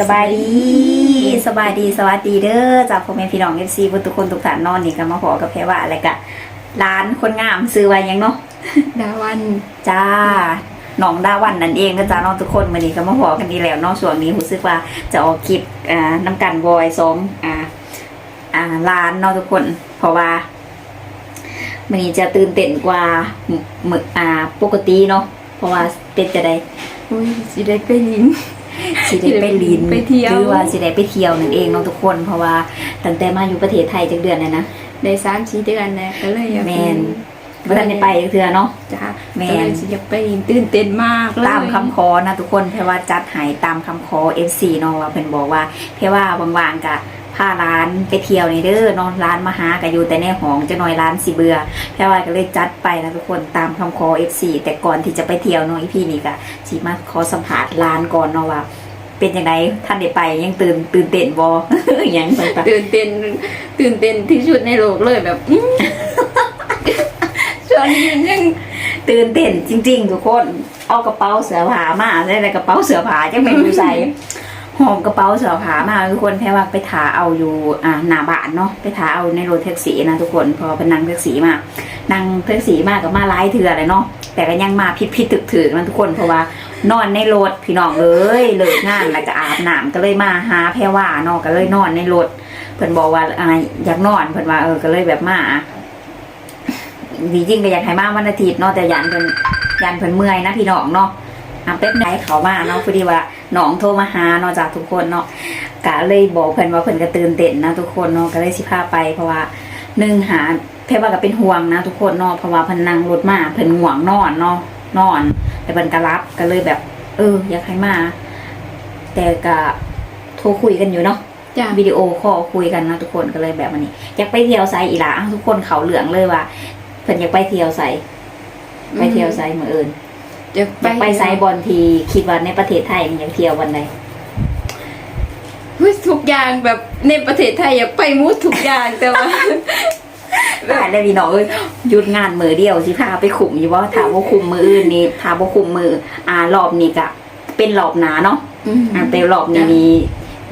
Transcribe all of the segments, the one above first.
สบายดีสบายดีสวัสดีเด้อจากพ่อแม่พี่น้องเอฟซีทุกคนทุกท่านเนอนนี่ก็มาขอกับแพรว่าอะไรกะร้านคนงามซื้อไว้ยังเนาะดาวันจ้าน้องดาวันนั่นเองนะจ๊ะน้องทุกคนวันนี้ก็มาขอกันดีแล้วเนอกช่วงนี้รู้สึกว่าจะออกคลิปอ่าน้ำกันบอยสองอ่าอ่าร้านเนอกทุกคน เพราะว่ามันนี้จะตื่นเต้นกว่าหมึกอ่าปกติเนาะเพราะว่าเป็นจะได้อุ้ยสิได้ไปลิน สิได้ไปลินไปเที่ยวหรือว่าสิได้ไปเที่ยวนั่นเองเน้องทุกคน เพราะว่าตั้งแต่มาอยู่ประเทศไทยจักเดือนเลยนะได้สามสี่เดือนแล้วก็เลยอยากแมนบ่ทันได้ไปจักเทื่อเนาะจ้าแม่แม่นสิอยากไปลินตื่นเต้นมากเลยตามคำขอนะทุกคนเพราะว่าจัดให้ตามคำขอ FC เนาะว่าเพิ่นบอกว่าเพราะว่าว่างๆกะ พาร้านไปเที่ยวในเด้อเนอนร้านมาหาก็อยู่แต่ในห้องจะน้อยร้านสิเบื่อเพราะว่าก็เลยจัดไปนะทุกคนตามคำขอ FC แต่ก่อนที่จะไปเที่ยวเนาะอีพี่นี่ก็สิมาขอสัมภาษณ์ร้านก่อนเนาะว่าเป็นยังไงท่านได้ไปยังตื่นตื่นเต้นบ่อหยังไปปะตื่นเต้นตื่นเต้นที่สุดในโลกเลยแบบอื้อช่วงนี้ยังตื่นเต้นจริง ๆ ทุกคน เอากระเป๋าเสื้อผ้ามาได้แต่กระเป๋าเสื้อผ้าจังไม่รู้ใส่ หอมกระเป๋าเสื้อผ้ามาทุกคนแค่ว่าไปถาเอาอยู่อ่าหน้าบ้านเนาะไปถาเอาในรถแท็กซี่นะทุกคนพอเป็นนั่งแท็กซี่มานั่งแท็กซี่มากับมาหลายเถื่อเลยเนาะแต่ก็ยังมาผิดผิดถึกถึกนะทุกคนเพราะว่านอนในรถพี่น้องเอ้ยเลิกงานแล้วก็อาบน้ำก็เลยมาหาแพรว่าเนาะก็เลยนอนในรถเพิ่นบอกว่าอ่าอยากนอนเพิ่นว่าเออก็เลยแบบมาจริงก็อยากให้มาวันอาทิตย์เนาะแต่ยันเพิ่นยันเพิ่นเมื่อยนะพี่น้องเนาะ อะเป๊บไหนเขามาเนาะพอดีว่าน้องโทรมาหาเนาะจากทุกคนเนาะกะเลยบอกเพิ่นว่าเพิ่นก็ตื่นเต้นนะทุกคนเนาะก็เลยสิพาไปเพราะว่าหนึ่งหาเพ่ว่าก็เป็นห่วงนะทุกคนเนาะเพราะว่าเพิ่นนั่งรถมาเพิ่นห่วงนอนเนาะนอน แต่เพิ่นก็รับก็เลยแบบ เออ อยากให้มา แต่ก็โทรคุยกันอยู่เนาะจ้าวิดีโอคอลคุยกันนะทุกคนก็เลยแบบวันนี้ อยากไปเที่ยวไซอีหลาอ้าวทุกคนเขาเหลืองเลยว่าเพิ่นอยากไปเที่ยวไซไปเที่ยวไซเหมือนเอิญ จะอยากไปไซบอลทีคิดว่าในประเทศไทยมันอยากเที่ยววันใดอุ๊ยทุกอย่างแบบในประเทศไทยอยากไปมุดทุกอย่างแต่ว่า ได้เลยพี่น้องเอ้ยหยุดงานมือเดียวสิพาไปขุมอยู่ว่าถามว่าคุมมืออื่นนี่ถามว่าคุมมืออ่ารอบนี้กะเป็นรอบหนาเนาะอ่าแต่รอบนี้มี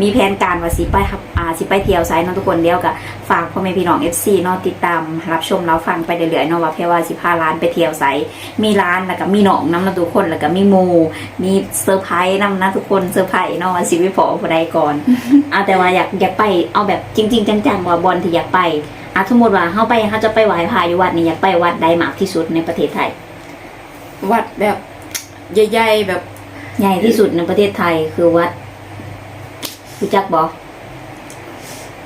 มีแผนการว่าสิไปครับอ่าสิไปเที่ยวไซน์เนาะทุกคนเดียวกะฝากพ่อแม่พี่น้อง FC เนาะติดตามรับชมรับฟังไปเรื่อยๆเนาะว่าเพว่าสิพาร้านไปเที่ยวไซน์มีร้านแล้วก็มีหนองน้ำนะทุกคนแล้วก็มีหมูมีเซอร์ไพรส์น้ำนะทุกคนเซอร์ไพรส์เนาะว่าสิไปพอผู้ใดก่อนเอาแต่ว่าอยากอยากไปเอาแบบจริง ๆ จังๆว่าบอลที่อยากไปอะสมมติว่าเขาไปเขาจะไปไหว้พระอยู่วัดนี่อยากไปวัดใดมากที่สุดในประเทศไทย วัดแบบใหญ่ๆแบบใหญ่ที่สุดในประเทศไทยคือวัด รู้จักบอ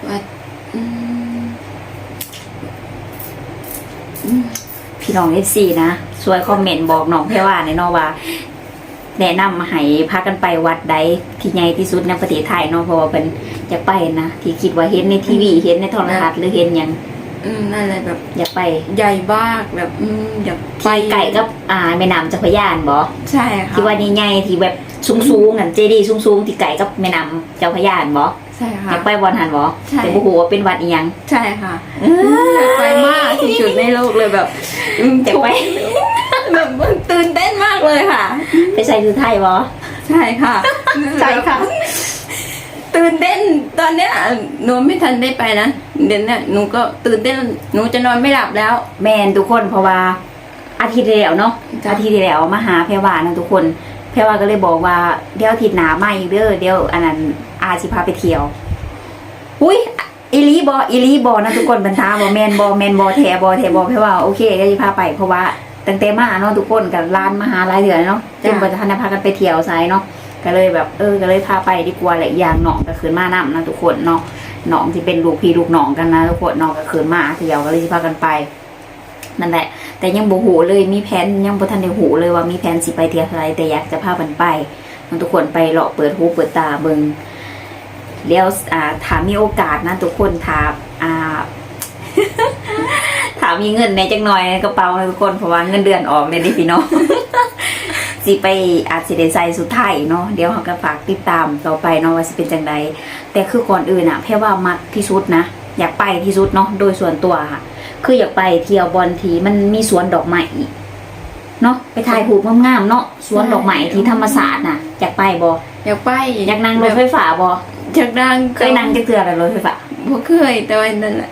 วัดอืมพี่น้องเอฟซีนะช่วยคอมเมนต์บอกน้องแพรว่าในอยเนอว่า แนะนำมาให้พากันไปวัดใดที่ใหญ่ที่สุดในประเทศไทยเนาะเพราะว่าเป็นอยากไปนะที่คิดว่าเห็นในทีวีเห็นในโทรทัศน์หรือเห็นหยัง อืมนั่นแหละแบบอยากไปใหญ่มากแบบอืมอยากที่ไก่กับอ่าแม่น้ำเจ้าพระยานบอใช่ค่ะที่ว่าใหญ่ๆที่แบบสูงๆนั่นเจดีย์สูงๆที่ไก่กับแม่น้ำเจ้าพระยานบอใช่อค่ะยากไปบอลหันบอใช่แต่บ่ฮู้ว่าเป็นวัดอีหยังใช่ค่ะอยากไปมากที่สุดในโลกเลยแบบอืมอยากไปแบบตื่นเต้นมากเลยค่ะ ไปใส่คือไทยบอใช่ค่ะใช่ค่ะตื่นเต้นตอนเนี้ยหนูไม่ทันได้ไปนะเดี๋ยวเนี้ยหนูก็ตื่นเต้นหนูจะนอนไม่หลับแล้ว แมนทุกคนเพราะว่าอาทิตย์ที่แล้วเนาะจ้ะอาทิตย์ที่แล้วมาหาแพรวานะทุกคนแพรวาก็เลยบอกว่าเดี๋ยวอาทิตย์หน้ามาอีกเด้อเดี๋ยวอันนั้นอาสิพาไปเที่ยว อุ้ยอีหลีบออีหลีบอนะทุกคนบรรทามบอแมนบอแมนบอแทบอแทบอแพรว่าโอเคเดี๋ยวจะพาไปเพราะว่าตั้งแต่มาเนาะทุกคนกับร้านมาหาหลายเดือนเนาะจนบรทันได้พากันไปเที่ยวไซเนาะ ก็เลยแบบเออก็เลยพาไปดีกว่าแหละอย่างหนองก็คืนมานํนะทุกคนเนาะหนองที่เป็นลูกพี่ลูกหนองกันนะทุกคนเนองก็คืนมาเที่ยวก็เลยพากันไปนั่นแหละ แต่ยังบ่หูเลยมีแผนยังบ่ทันได้หูเลยว่ามีแผนสิไปเที่ยวอะไรแต่อยากจะพามันไปมันทุกคนไปเลาะเปิดหูเปิดตาเบิงแล้วอ่าถามมีโอกาสนะทุกคนถามอ่าถามมีเงินในจังหน่อยในกระเป๋าทุกคนเพราะว่าเงินเดือนออกเลยดิพี่น้อง สิไปอาจสิได้ใส่สุดท้ายเนาะเดี๋ยวเขาก็ฝากติดตามต่อไปเนาะว่าสิเป็นจังใดแต่คือก่อนอื่นอะแพ่ว่ามักที่สุดนะอยากไปที่สุดเนาะโดยส่วนตัวค่ะ คืออยากไปเที่ยวบอลทีมันมีสวนดอกไม้อีกเนาะไปถ่ายรูปงามๆเนาะสวนดอกไม้ที่ธรรมศาสตร์น่ะอยากไปบออยากไปอยากนั่งรถไฟฟ้าบ่อยากนั่งเคยนั่งจักเทื่อแล้วรถไฟฟ้าบ่เคยแต่ว่านั่นแหละ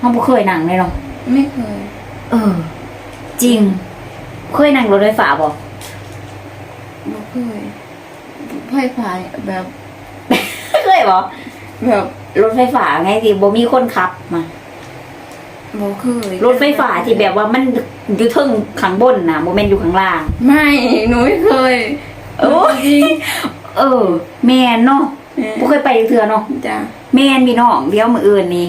ห้องบ่เคยนั่งเลยเนาะไม่เคย เออ จริง เคยนั่งรถไฟฟ้าบ่ บ่เคยไฟฟ้าแบบเคยบ่แบบรถไฟฟ้าไงที่บ่มีคนขับมาบ่เคยรถไฟฟ้าที่แบบว่ามันอยู่เทึงข้างบนน่ะบ่แม่นอยู่ข้างล่าง ไม่หนูไม่เคยโอ้ยจริงเออ แม่นเนาะบ่เคยไปจักเทื่อเนาะจ้ะแม่นพี่น้องเดี๋ยวมื้ออื่นนี่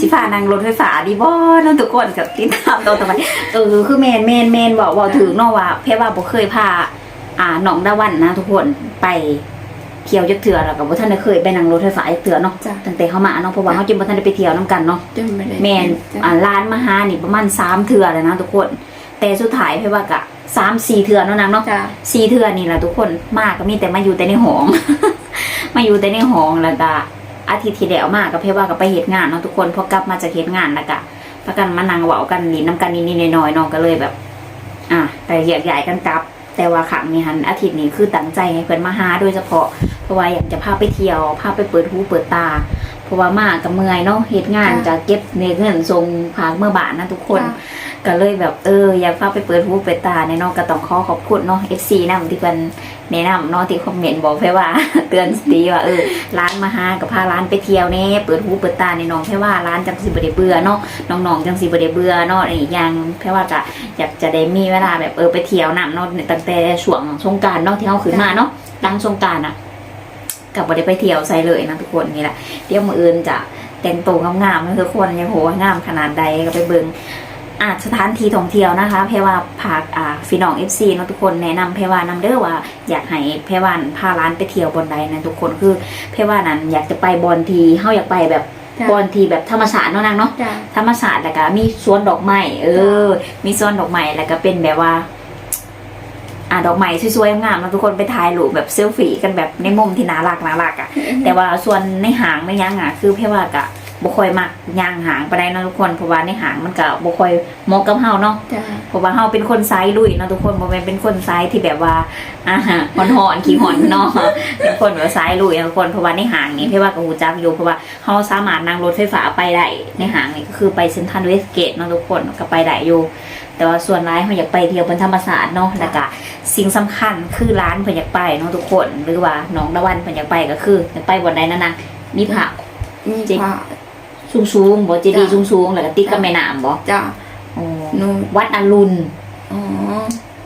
สิพานั่งรถไฟฟ้าดีบ่เนาะทุกคนกับติดตามต่อต่อไปเออคือแม่นแม่นแม่นบอกว่าถึงเนาะว่าแพ่ว่าบ่เคยพา อ่าน้องดาวันนะ ทุกคนไปเที่ยวจักเทื่อแล้วก็บ่ทันได้เคยไปนั่งรถไฟฟ้าจักเทื่อเนาะจ้ะ ตั้งแต่เขามาเนาะเพราะว่าเขาจึงบ่ทันได้ไปเที่ยวนํกันเนาะ จนไม่ได้แม่นจ้ะอ่าร้านมาหานี่ประมาณ3เทื่อแล้วนะทุกคน แต่สุดท้ายแพ่ว่ากะ3 4เทื่อเนาะนางเนาะ จ้ะสี่เทื่อนี่แหละทุกคนมากก็มีแต่มาอยู่แต่ในห้อง มาอยู่แต่ในห้องแล้วก็ อาทิตย์ที่แล้วมากก็เพื่อว่าก็ไปเหตุงานเนาะทุกคนพอกลับมาจากเหตุงานแล้วก็พากันมานั่งเว้ากันนิดน้ำกันนิดๆหน่อยๆเน้องก็เลยแบบ อะแต่แยกย้ายกันกลับ แต่ว่าครั้งนี้ฮันอาทิตย์นี้คือตั้งใจให้เพื่อนมาหาโดยเฉพาะเพราะว่าอยากจะพาไปเที่ยวพาไปเปิดหูเปิดตา เพราะว่ามากกับเมื่อยเนาะเหตุงานจะเก็บเงินส่งผากเมื่อบานนะทุกคนจ้ะก็เลยแบบเอออยากพาไปเปิดหูเปิดตาในเนอกก็ต้องขอขอบคุณเนาะ FC นะที่เพิ่น แนะนำเนาะที่คอมเมนต์บอกให้ว่า เตือนสติว่าเออร้านมาหากับพาร้านไปเที่ยวเน่เปิดหูเปิดตาในน้องแค่ว่าร้านจังสิบ่ได้เบื่อเนาะน้องๆจังสิบ่ได้เบื่อเนาะอีกอย่างแค่ว่าจะอยากจะได้มีเวลาแบบเออไปเที่ยวนํเนาะตั้งแต่ช่วงสงการเนาะที่เฮาขึ้นมาเนาะหลังสงการอะกับบได้ไปเที่ยวใส่เลยนะทุกคนนี่แหละเดี๋ยวมืออื่นจะแต่งตัวงามๆนะทุกคนยังโหงามขนาดใดก็ไปเบิ่ง อาสถานที่ท่องเที่ยวนะคะ เพรว่าพาอ่าฟีน้องเอฟซีเนาะทุกคนแนะนำเพรว่านำเด้อว่า อยากให้เพรว่านพาร้านไปเที่ยวบนใดนะทุกคนคือเพรว่านั้นอยากจะไปบอนทีเฮาอยากไปแบบจ้ะบอนทีแบบธรรมชาติเนาะนางเนาะจ้ะธรรมชาติแล้วก็มีสวนดอกไม้เออ มีสวนดอกไม้แล้วก็เป็นแบบว่าอ่าดอกไม้สวยๆงามๆแล้วทุกคนไปถ่ายรูปแบบเซลฟี่กันแบบในมุมที่น่ารักน่ารักอะแต่ว่าส่วนในหางไม่ยั้งอะคือเพรว่ากะ บ่ค่อยมักย่างหางไปได้เนาะทุกคนเพราะว่าในหางมันก็บ่ค่อยเหมาะกับเฮาเนาะจ้ะเพราะว่าเฮาเป็นคนซ้ายลุยเนาะทุกคนบ่แม่นเป็นคนซ้ายที่แบบว่าอ่าฮะหอนหอนขี้หอนเนาะเป็นคนแบบซ้ายลุยนะทุกคนเพราะว่าในหางนี่เพี่ว่าก็ฮู้จักอยู่เพราะว่าเฮาสามารถนั่งรถไฟฟ้าไปได้ในหางนี่ก็คือไปเซ็นทรัลเวสเกตเนาะทุกคนก็ไปได้อยู่แต่ว่าส่วนร้ายเฮาอยากไปเที่ยวบนธรรมศาสตร์เนาะแล้วก็สิ่งสำคัญคือร้านเพิ่นอยากไปเนาะทุกคน หรือว่าน้องตะวันเพิ่นอยากไปก็คืออยากไปบนใดนั่นน่ะมีพระมีจ ริงพระสูงๆบ่เจดีย์จ้ะสูงๆแล้วก็ติดกับแม่น้ำบ่จ้ะอ๋อหนูวัดอรุณอ๋อ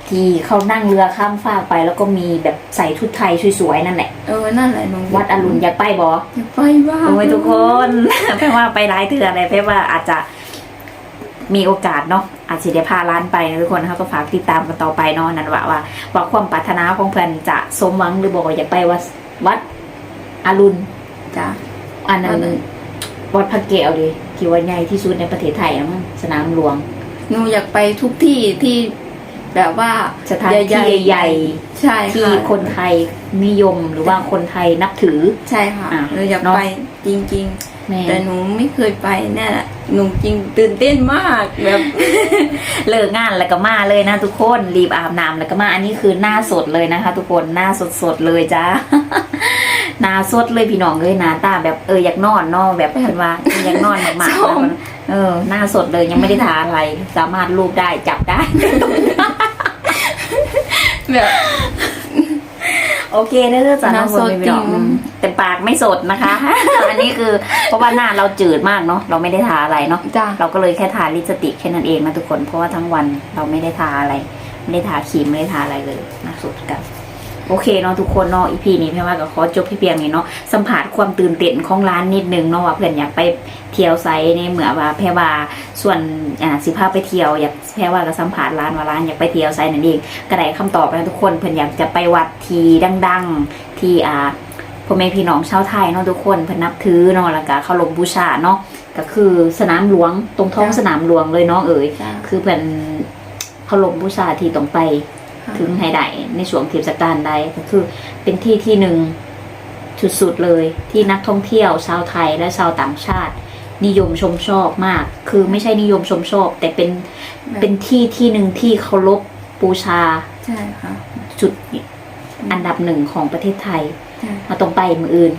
ที่เขานั่งเรือข้ามฟากไป แล้วก็มีแบบใส่ชุดไทยสวยๆนั่นแหละเออนั่นแหละหนูวัดอรุณอยากไปบออยากไปบ้างโอ้ยทุกคนแปลว่าไปร้ายเถื่อนเลยแปลว่าอาจจะมีโอกาสเนาะอาจจะได้พาร้านไปนะทุกคนเขาก็ฝากติดตามกันต่อไปเนาะนั่นว่าว่าว่าความปรารถนาของเพื่อนจะสมหวังหรือบอกว่าอยากไปวัดวัดอรุณจ้ะอันนั้อันนไหน วัดพระแก้วดิที่ว่าใหญ่ที่สุดในประเทศไทยอะมั้งสนามหลวงหนูอยากไปทุกที่ที่แบบว่าสถานที่ใหญ่ๆใช่ที่ค่ะคนไทยนิยมหรือว่าคนไทยนับถือใช่ค่ะอะหนูอยากเนอะไปจริงแม่ๆแต่หนูไม่เคยไปเนี่ยแหละหนูจริงตื่นเต้นมากแบบเลิกงานแล้วก็มาเลยนะทุกคนรีบอาบน้ำแล้วก็มาอันนี้คือหน้าสดเลยนะคะ ทุกคนหน้าสดสดๆเลยจ้า หน้าสดเลยพี่น้องเลยหน้าตาแบบเอออยากนอนเนอนแบบเห็นว่าอยากนอนมากชอบๆเออหน้าสดเลยยังไม่ได้ทาอะไร สามารถรูปได้จับได้แบบโอเคเด้อจ้ะหน้าน้องสดพี่น้องจริงแต่ปากไม่สดนะคะ อันนี้คือเพราะว่าหน้าเราจืดมากเนาะเราไม่ได้ทาอะไรเนาะจ้ะเราก็เลยแค่ทาลิปสติกแค่นั้นเองนะทุกคนเพราะว่าทั้งวันเราไม่ได้ทาอะไร ไม่ได้ทาครีมไม่ได้ทาอะไรเลยนะสุดกัน โอเคเนาะทุกคนเนาะอีพีนี้พี่ว่าก็ขอจบที่เพียงนี้เนาะสัมผัสความตื่นเต้นของร้านนิดนึงเนาะว่าเพื่อนอยากไปเที่ยวไซต์ในเหมือว่าแพรว่าส่วนอ่าสิพาไปเที่ยวอยากแพรว่าก็สัมผัสร้านว่าร้านอยากไปเที่ยวไซต์นั่นเองก็ได้คำตอบนะทุกคนเพื่อนอยากจะไปวัดทีดัง ๆ ที่อ่าพ่อแม่พี่น้องชาวไทยเนาะทุกคนเพื่อนนับถือเนาะแล้วก็เคารพบูชาเนาะก็คือสนามหลวงตรงท้องสนามหลวงเลยเนาะเอ๋ยจ้ะคือเพื่อนเคารพบูชาที่ต้องไปค่ะ ถึงไฮไดในช่วงเทศกาลใดก็คือเป็นที่ที่หนึ่งสุดๆเลยที่นักท่องเที่ยวชาวไทยและชาวต่างชาติ นิยมชมชอบมาก คือไม่ใช่นิยมชมชอบ แต่เป็นเป็นที่ที่หนึ่งที่เคารพบูชาใช่ค่ะจุดอันดับหนึ่งของประเทศไทยจ้ะมาตรงไปมืออื่น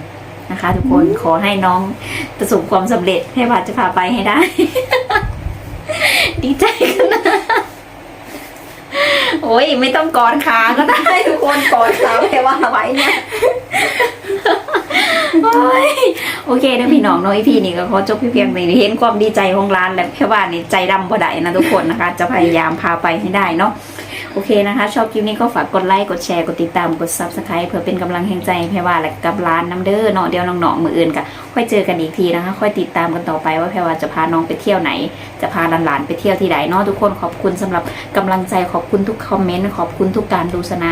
นะคะ ทุกคนขอให้น้องประสบความสำเร็จให้ว่าจะพาไปให้ได้ ดีใจกันนะ โอ้ยไม่ต้องกอดขาก็ได้ทุกคนกอดขาแค่ว่าไว้เนี่ยโอ้ยโอเคนะพี่น้องน้อยพี่นี่ก็ขอจบเพียงเพียงเท่านี้เห็นความดีใจของร้านแล้วแค่ว่านี่ใจดำบ่ได้นะทุกคนนะคะ จะพยายามพาไปให้ได้เนาะ อเคนะคะ ชอบคลิปนี้ก็ฝากกดไลค์กดแชร์กดติดตามกด subscribe เพื่อเป็นกำลังแห่งใจแพรว่าและกับร้านน้ำเด้อเนาะเดี๋ยวน้องๆมืออื่นกันค่อยเจอกันอีกทีนะคะ ค่อยติดตามกันต่อไปว่าแพรว่าจะพาน้องไปเที่ยวไหน จะพาหลานๆไปเที่ยวที่ไหนเนาะทุกคนขอบคุณสำหรับกำลังใจขอบคุณทุกคอมเมนต์ขอบคุณทุกการดูสนา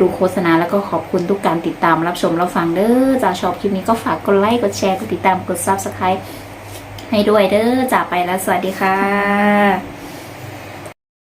ดูโฆษณาแล้วก็ขอบคุณทุกการติดตามรับชมรับฟังเด้อจ้าชอบคลิปนี้ก็ฝากกดไลค์กดแชร์กดติดตามกด subscribe ให้ด้วยเด้อจากไปแล้วสวัสดีค่ะ